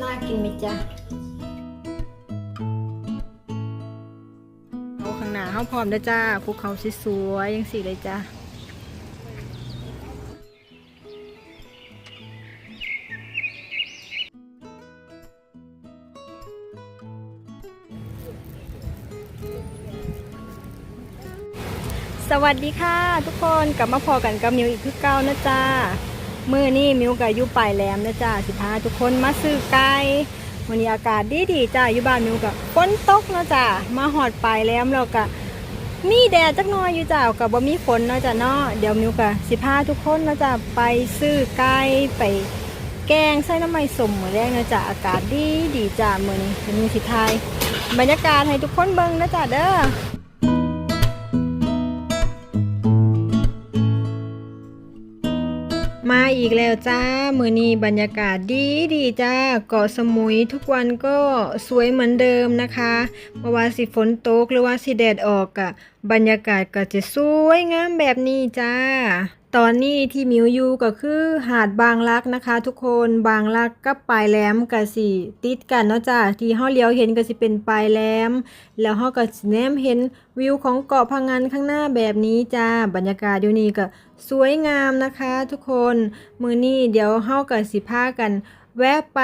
น่ากินไหมจ๊ะเอาข้างหน้าเขาพร้อมแล้วจ้าภูเขาสวยๆยังสีเลยจ้า สวัสดีค่ะ ทุกคนกลับมาพอกันกับมิวอีกคือเก้านะจ้ามือนี่มิวกับยูป่ายแหลมนะจ้าสิพาทุกคนมาซื้อไก่วันนี้อากาศดีดีจ้าอยู่บ้านมิวกับฝนตกนะจ้ามาหอดป่ายแหลมแล้วก็มีแดดจักหน้อยอยู่จ้ากับบ่มีฝนเนาะจ้าเนาะเดี๋ยวมิวกับสิพาทุกคนนะจ้าไปซื้อไก่ไปแกงใส่น้ำมันสมมือแรกนะจ้าอากาศดีดีจ้ามือนี้จะมีสิทายบรรยากาศให้ทุกคนเบิ่งนะจ้าเด้อ อีกแล้วจ้า มือนี้บรรยากาศดีดีจ้า เกาะสมุยทุกวันก็สวยเหมือนเดิมนะคะเมื่อวานสิฝนตกหรือว่าสิแดดออกอะบรรยากาศก็จะสวยงามแบบนี้จ้า ตอนนี้ที่มิวอยู่ก็คือหาดบางรักนะคะ ทุกคนบางรักกับปลายแหลมก็สิติดกันเนาะจ้าที่เฮาเลี้ยวเห็นก็สิเป็นปลายแหลม แล้วเฮาก็แนมเห็นวิวของเกาะพังงานข้างหน้าแบบนี้จ้าบรรยากาศอยู่นี่ก็สวยงามนะคะ ทุกคนมือนี้เดี๋ยวเฮาก็สิพากัน แวะไป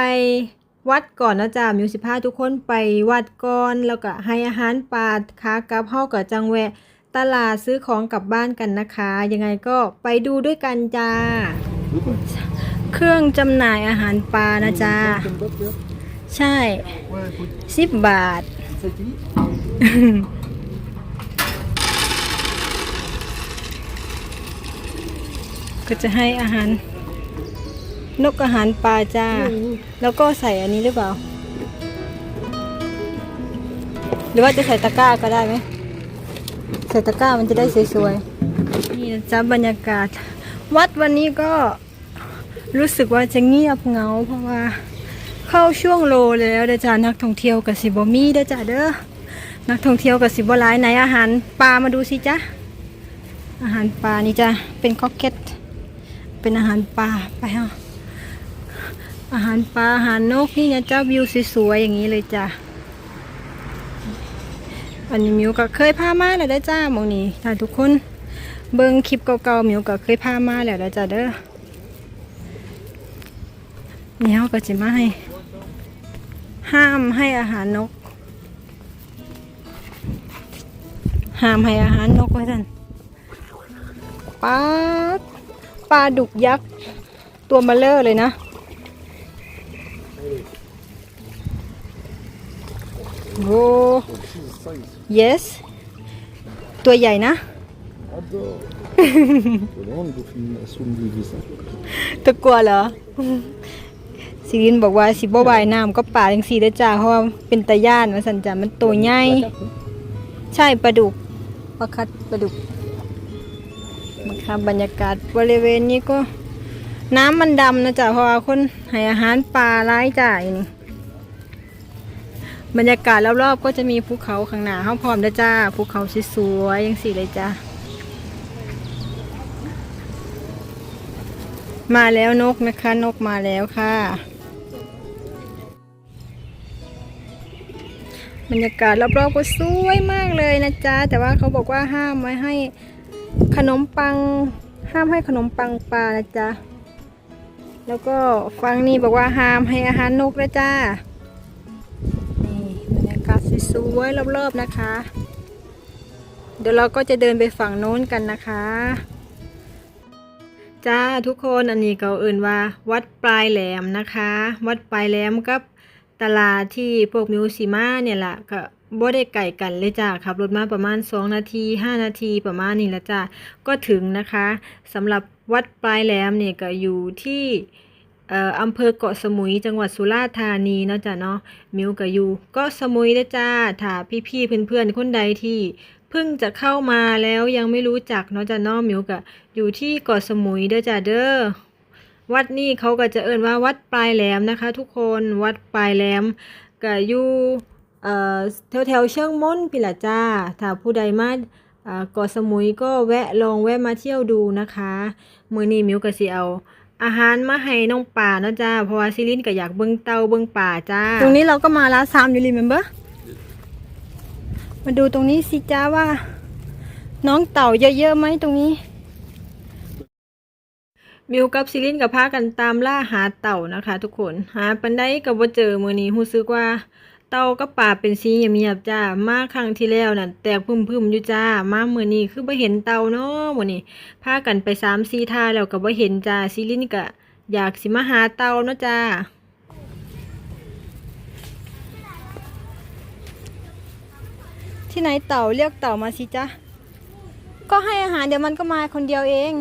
วัดก่อนนะจ้ามิวสิพาทุกคนไปวัดก่อนแล้วก็ให้อาหารปลาค้ากับเฮาก็จังแวะ ตลาดซื้อของกลับบ้านกันนะคะ ยังไงก็ไปดูด้วยกันจ้า เครื่องจำหน่ายอาหารปลานะจ้า ใช่สิบบาท ก็จะให้อาหาร นกอาหารปลาจ้า แล้วก็ใส่อันนี้หรือเปล่า หรือว่าจะใส่ตะกร้าก็ได้ไหม ใส่ตะกร้ามันจะได้สวยๆนี่นะจ๊ะบรรยากาศ วัดวันนี้ก็รู้สึกว่าจะเงียบเงา เพราะว่าเข้าช่วงโลแล้วเด้จ้านักท่องเที่ยวกับสิบมีเด้อจ้าเด้อนักท่องเที่ยวกับสิบหลายไหนอาหารปลามาดูสิจ๊ะอาหารปลานี่จ้ะเป็นคอกเก็ตเป็นอาหารปลาไปฮะอาหารปลาอาหารนกนี่นะจ้าวิวสวยๆอย่างนี้เลยจ้ะ อันนี้มิวก็เคยพามาแล้วได้จ้ามองนี้ถ้าทุกคนเบิ่งคลิปเก่าๆมิวก็เคยพามาแล้วได้จ้าเด้อนี่เขาก็จะมาให้ ห้ามให้อาหารนก ห้ามให้อาหารนกไว้ท่านปลาปลาดุกยักษ์ตัวมาเลอร์เลยนะโอ้ yes ตัวใหญ่นะ Adore. Gewoon voor een zo'n visa. ตะกลัวเหรอ สิรินบอกว่าสิบ่ว่ายน้ำก็ป่าจังสีได้อจ้าเพราะว่าเป็นตะย่านว่าสันจ้ามันตัวใหญ่ ใช่ปลาดุกปลาคัดปลาดุกนะคะบรรยากาศบริเวณนี้ก็ น้ำมันดำนะจ๊ะเพราะว่าคนให้อาหารปลาร้ายจ่ายนี่ บรรยากาศรอบๆก็จะมีภูเขาข้างหน้าห้าพร้อมนะจ้าภูเขาสวยๆยังสีเลยจ้ามาแล้วนกนะคะนกมาแล้วค่ะ บรรยากาศรอบๆก็สวยมากเลยนะจ๊ะแต่ว่าเขาบอกว่าห้ามไว้ให้ขนมปัง ห้ามให้ขนมปังปลานะจ๊ะแล้วก็ฟังนี่บอกว่าห้ามให้อาหารนกนะจ้า วยรอบๆนะคะ เดี๋ยวเราก็จะเดินไปฝั่งโน้นกันนะคะ จ้าทุกคนอันนี้เขาเอื่นว่า วัดปลายแหลมนะคะ วัดปลายแหลมกับตลาดที่พวกมิวสิมาเนี่ยแหละก็บ่ได้ไก่กันเลยจ้าขับรถมาประมาณ 2 นาที 5 นาทีประมาณนี้ละจ้าก็ถึงนะคะสำหรับวัดปลายแหลมเนี่ยก็อยู่ที่ อำเภอเกาะสมุยจังหวัดสุราษฎร์ธานีเนาะจ้ะเนาะมิวก็อยู่เก็สมุยนะจ้าถ้าพี่ๆเพื่อนๆคนใดที่เพิ่งจะเข้ามาแล้วยังไม่รู้จักเนาะจ้ะเนาะมิวก็อยู่ที่เกาะสมุยเด้อจ้าเด้อวัดนี่เขาก็จะเอ่นว่าวัดปลายแหลมนะคะ ทุกคนวัดปลายแหลมก็อยู่เอ่อแถวแถวๆเชิงม้นพิละจ้าถ้าผู้ใดมาเกาะสมุยก็แวะลองแวะมาเที่ยวดูนะคะ มือนี้มิวก็สิเอา อาหารมาให้น้องป่าเนาะจ้า เพราะว่าซิลินก็อยากเบิ่งเตาเบิ่งป่าจ้า ตรงนี้เราก็มาร้านซามอยู่รีเมมเบอร์มาดูตรงนี้สิจ้าว่า น้องเต่าเยอะๆไหมตรงนี้ มิวกับซิลินกับพากันตามล่าหาเต่านะคะ ทุกคน หาปันได้กับว่าเจอมือนี้รู้สึกว่า เต่ากับป่าเป็นสีเงียบจ้า มาครั้งที่แล้วนั่นแตกพึ่มๆอยู่จ้า มาเมือนี้คือบ่เห็นเต่าเนาะมื้อนี้พากันไป3 4ท่าแล้วก็บ่เห็นจ้าซิลินก็อยากสิมาหาเต่าเนาะจ้าที่ไหนเต่าเรียกเต่ามาสิจ้าก็ให้อาหารเดี๋ยวมันก็มาคนเดียวเอง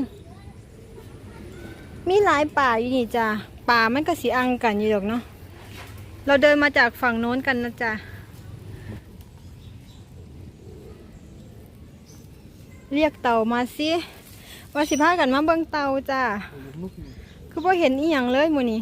มีหลายป่าอยู่นี่จ้ะป่ามันก็สีอังกันอยู่หรอกเนาะ เราเดินมาจากฝั่งโน้นกันนะจ๊ะ เรียกเต่ามาสิว่าสิพากันมาเบิ่งเต่าจ้ะคือพอเห็นอีหยังเลยมูนี่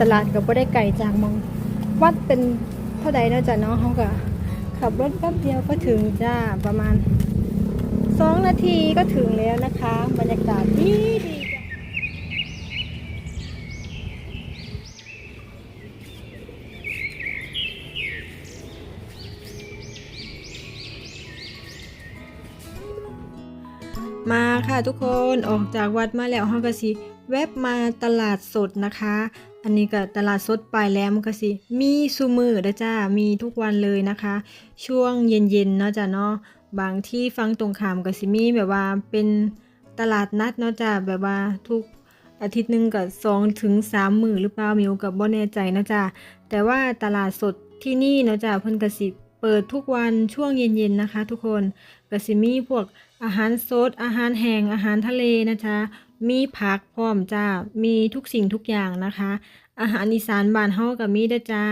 ตลาดก็บ่ได้ไกลจากมองวัดเป็นเท่าใดเนาะจ้ะเนาะเขาก็ขับรถแป๊บเดียวก็ถึงจ้าประมาณสองนาทีก็ถึงแล้วนะคะ บรรยากาศดีดีจ้ะมาค่ะทุกคนออกจากวัดมาแล้วเฮาก็สิแวบมาตลาดสดนะคะ อันนี้ก็ตลาดสดปลายแหลมก็สิมีซูมือนะจ้ามีทุกวันเลยนะคะ ช่วงเย็นๆเนาะจ้ะเนาะบางที่ฟังตรงขามก็สิมีแบบว่าเป็นตลาดนัดเนาะจ้ะแบบว่าทุกอาทิตย์หนึ่งก็สองถึงสามหมื่นหรือเปล่ามิวกับบ่แน่ใจนะจ้ะแต่ว่าตลาดสดที่นี่เนาะจ้ะเพิ่นก็สิ เปิดทุกวันช่วงเย็นๆนะคะ ทุกคนก็สิมีพวกอาหารสดอาหารแห้งอาหารทะเลนะจ๊ะมีผักพร้อมจ้ามีทุกสิ่งทุกอย่างนะคะ อาหารอีสานบ้านเฮาก็มีด้จ้า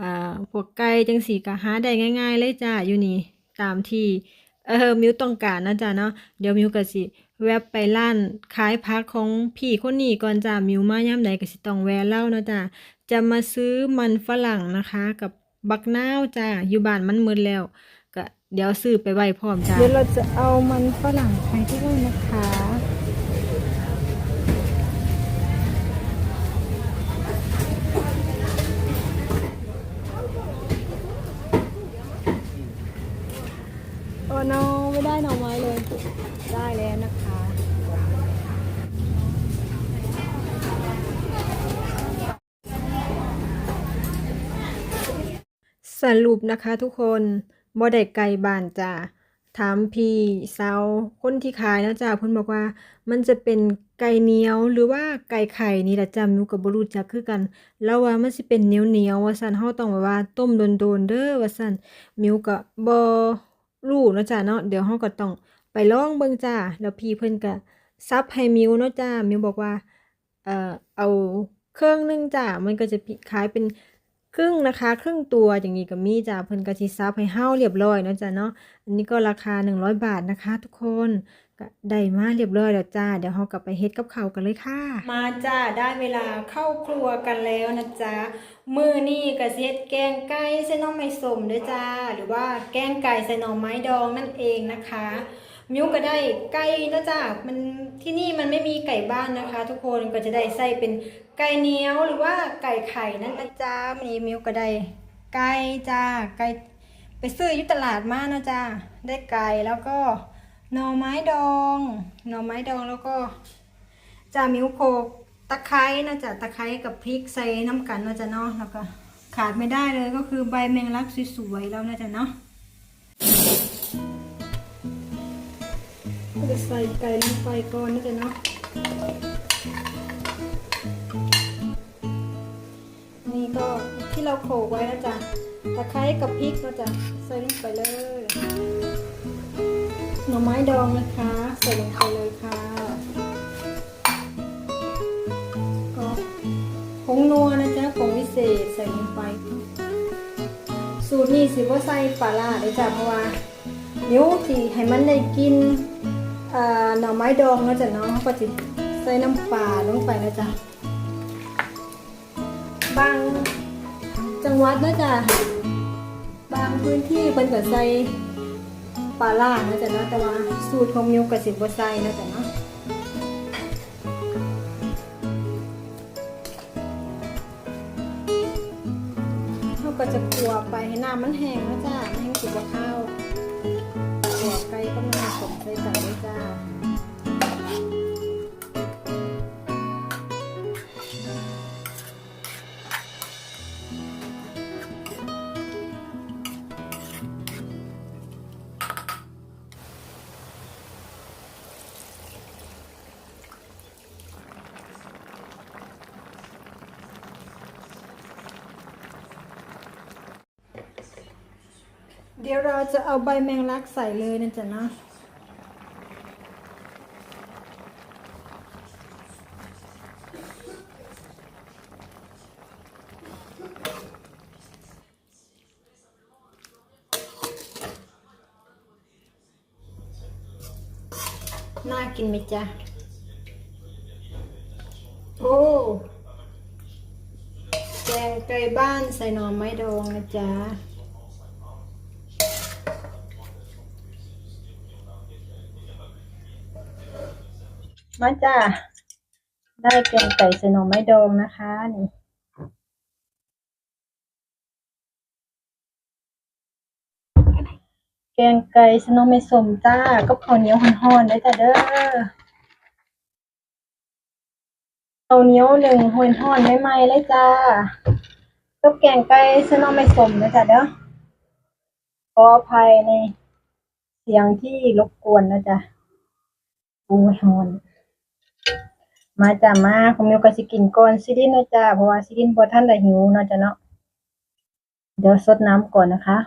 อ่าพวกไก่จังสีก็หาได้ง่าย ๆ เลยจ้าอยู่นี่ตามที่เออมิวต้องการนะจ้าเนาะเดี๋ยวมิวก็สิแวบไปร้านขายผักของพี่คนนี้ก่อนจ้ามิวมายามใดก็สิต้องแวะเล่านะจ้าจะมาซื้อมันฝรั่งนะคะ กับ บักนาวจ้าอยู่บ้านมันมืดแล้ว ก็เดี๋ยวซื้อไปไว้พร้อมจ้า เดี๋ยวเราจะเอามันฝรั่งไปด้วยนะคะ สรุปนะคะทุกคนบ่ได้ไกลบ้านจ้าถามพี่สาวคนที่ขายนะจ้าเพิ่นบอกว่า มันจะเป็นไก่เหนียวหรือว่าไก่ไข่นี่แหละจ้ามิวก็บ่รู้จักคือกัน แล้วว่ามันสิเป็นเหนียวๆว่าซั่นเฮาต้องแบบว่าต้มโดนๆเด้อว่าซั่นมิวก็บ่รู้นะจ้าเนาะเดี๋ยวเฮาก็ต้องไปลองเบิ่งจ้าแล้วพี่เพิ่นก็ซับให้มิวเนาะจ้ามิวบอกว่าเอ่อเอาเครื่องหนึงจ้ามันก็จะขายเป็น ครึ่งนะคะครึ่งตัวอย่างนี้ก็มีจ้าเพิ่นก็สิซับให้เฮาเรียบร้อยเนาะจ้ะเนาะอันนี้ก็ราคา 100 บาทนะคะ ทุกคนก็ได้มาเรียบร้อยแล้วจ้า เดี๋ยวเฮากลับไปเฮ็ดกับเขากันเลยค่ะ มาจ้าได้เวลาเข้าครัวกันแล้วนะจ๊ะมื้อนี้ก็เฮ็ดแกงไก่ใส่น่อไม้ส้มด้อจ้า หรือว่าแกงไก่ใส่หน่อไม้ดองนั่นเองนะคะ มิวก็ได้ไก่นะจ้ามันที่นี่มันไม่มีไก่บ้านนะคะ ทุกคนก็จะได้ใส่เป็นไก่เหนียวหรือว่าไก่ไข่นั่นนะจ้าวันนี้มิวก็ได้ไก่จ้าไก่ไปซื้ออยุตลาดมานะจ้าได้ไก่แล้วก็หน่อไม้ดองหน่อไม้ดองแล้วก็จ้ามิวโคกตะไคร้นะจ้าตะไคร้กับพริกใส่น้ำกันนะจ้าเนาะแล้วก็ขาดไม่ได้เลยก็คือใบแมงลักสวยๆแล้วนะจ้าเนาะ จะใส่ไก่ลงไปก่อนนะจ๊ะเนาะ นี่ก็ที่เราโขลกไว้นะจ๊ะ ตะไคร้กับพริกนะจ๊ะ ใส่ลงไปเลย หน่อไม้ดองนะคะ ใส่ลงไปเลยค่ะ ก็ผงนัวนะจ๊ะผงวิเศษใส่ลงไป สูตรนี้สิว่าใส่ปลาร้าได้จ้ะเพราะว่านิ้วที่ให้มันได้กิน หน่อไม้ดองแล้วจ้ะเนาะเขาก็จะใส่น้ำปลาลงไปนะจ๊ะบางจังหวัดนะจ๊ะบางพื้นที่เพิ่นก็ใส่ปลาล่านะจ๊ะเนาะแต่ว่าสูตรของมิวก็สิบ่ใส่นะจ๊ะเนาะเขาก็จะกลัวไปให้น้ำมันแห้งนะจ้าไม่ให้สุกข้าวกลัวไก่ก็มันผ สมใส่กันด้วยจ้าเดี๋ยวเราจะเอาใบแมงลักใส่เลยนะจ๊ะนะ น่ากินไหมจ๊ะ โอ้แกงไก่บ้านใส่หน่อไม้ดองนะจ๊ะ มาจ้าได้แกงไก่ใส่หน่อไม้ดองนะคะนี่ แกงไก่สน่อไม้ส้มจ้า ก็ข้าวเหนียวห่อนๆได้จ้ะเด้อข้าวเหนียวหนึ่งห่อนๆใหม่ๆเลยจ้าก็แกงไก่ใส่หน่อไม้ส้มนะจ้ะเด้อขออภัยในเสียงที่รบกวนนะจ๊ะปรุงห่อนมาจ้ามาผมมีก็สิกินก่อนสิดินเนะจ้าเพราะว่าสิดินบ่ทันได้หิวนาะจ้ะเนาะเดี๋ยวซดน้ำก่อนนะคะ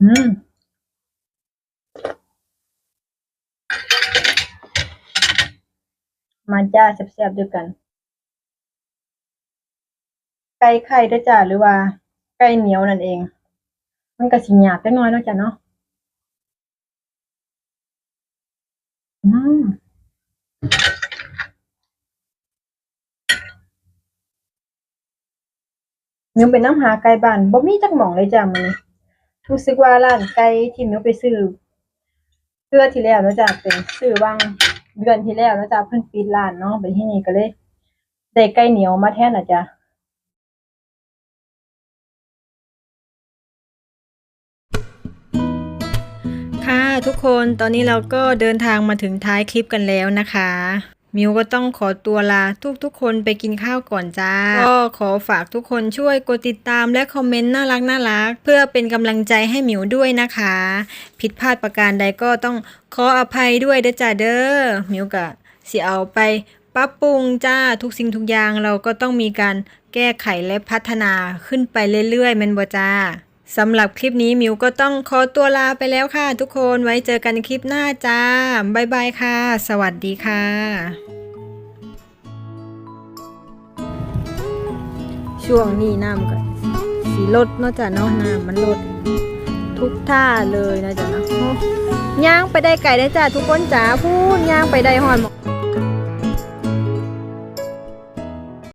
อืมมาจ้าแซ่บๆด้วยกัน ไก่ไข่ด้วยจ้าหรือว่า ไก่เหนียวนั่นเอง มันก็สิหยาบจักหน่อยเนาะจ้ะเนาะอืมมิวไปน้ำหาไก่บ้านบ่มีจักหม่องเลยจ้ะมื้อนี้ รู้สึกว่าร้านไก่ที่มิวไปซื้อเดือนที่แล้วเนาะจ้ะเป็นซื้อวางเดือนที่แล้วเนาะจ้ะเพิ่นปิดร้านเนาะไปที่นี่ก็เลยได้ไก่เหนียวมาแทนน่ะจ้ะค่ะทุกคนตอนนี้เราก็เดินทางมาถึงท้ายคลิปกันแล้วนะคะ มิวก็ต้องขอตัวลาทุกๆคนไปกินข้าวก่อนจ้า ก็ขอฝากทุกคนช่วยกดติดตามและคอมเมนต์น่ารักน่ารักเพื่อเป็นกำลังใจให้มิวด้วยนะคะ ผิดพลาดประการใดก็ต้องขออภัยด้วยเด้อจ้าเด้อมิวกะสิเอาไปปรับปรุงจ้าทุกสิ่งทุกอย่างเราก็ต้องมีการแก้ไขและพัฒนาขึ้นไปเรื่อยๆแมนบจ้า สำหรับคลิปนี้มิวก็ต้องขอตัวลาไปแล้วค่ะ ทุกคนไว้เจอกันคลิปหน้าจ้าบ๊ายบายค่ะ สวัสดีค่ะ ช่วงนี้น้ำก็สีลดเนาะจ้ะเนาะน้ำมันลดทุกท่าเลยนะจ๊ะเนาะโอ้ย่างไปได้ไก่ได้จ้าทุกคนจ๋าพูดย่างไปได้หอนหมก